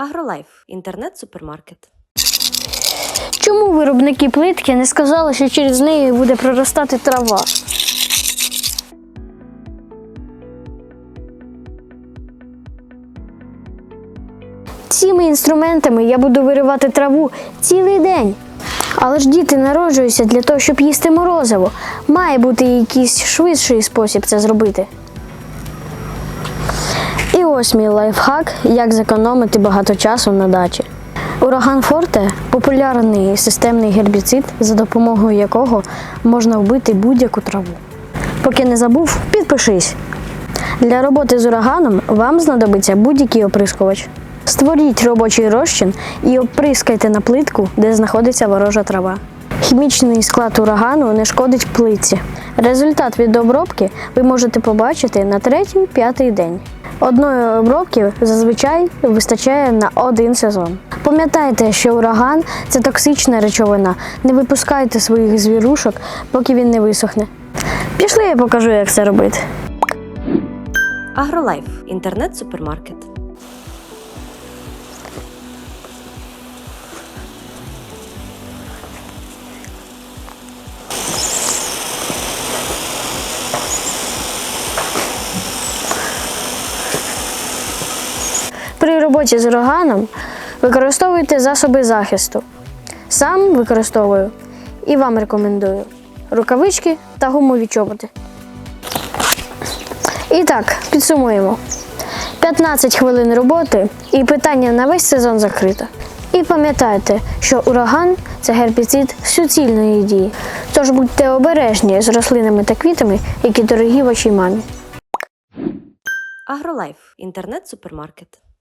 Агролайф інтернет-супермаркет. Чому виробники плитки не сказали, що через неї буде проростати трава? Цими інструментами я буду виривати траву цілий день. Але ж діти народжуються для того, щоб їсти морозиво. Має бути якийсь швидший спосіб це зробити. Ось мій лайфхак, як зекономити багато часу на дачі. Ураган Форте популярний системний гербіцид, за допомогою якого можна вбити будь-яку траву. Поки не забув, підпишись. Для роботи з ураганом вам знадобиться будь-який оприскувач. Створіть робочий розчин і оприскайте на плитку, де знаходиться ворожа трава. Хімічний склад урагану не шкодить плитці. Результат від обробки ви можете побачити на третій-п'ятий день. Одної обробки зазвичай вистачає на один сезон. Пам'ятайте, що ураган це токсична речовина. Не випускайте своїх звірушок, поки він не висохне. Пішли, я покажу, як це робити. Агролайф інтернет-супермаркет. При роботі з ураганом використовуйте засоби захисту. Сам використовую і вам рекомендую рукавички та гумові чоботи. І так, підсумуємо. 15 хвилин роботи і питання на весь сезон закрито. І пам'ятайте, що ураган це гербіцид суцільної дії. Тож будьте обережні з рослинами та квітами, які дорогі вашій мамі. Агролайф інтернет-супермаркет.